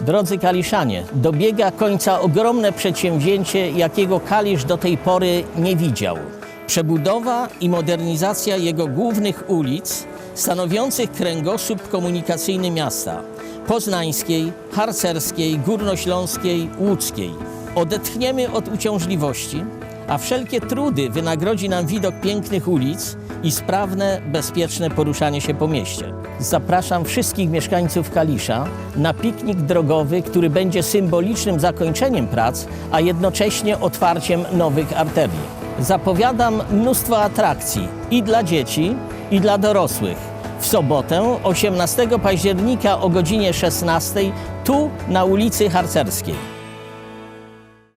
Drodzy Kaliszanie, dobiega końca ogromne przedsięwzięcie, jakiego Kalisz do tej pory nie widział. Przebudowa i modernizacja jego głównych ulic, stanowiących kręgosłup komunikacyjny miasta poznańskiej, harcerskiej, górnośląskiej, łódzkiej. Odetchniemy od uciążliwości, a wszelkie trudy wynagrodzi nam widok pięknych ulic i sprawne, bezpieczne poruszanie się po mieście. Zapraszam wszystkich mieszkańców Kalisza na piknik drogowy, który będzie symbolicznym zakończeniem prac, a jednocześnie otwarciem nowych arterii. Zapowiadam mnóstwo atrakcji i dla dzieci, i dla dorosłych. W sobotę 18 października o godzinie 16 tu na ulicy Harcerskiej.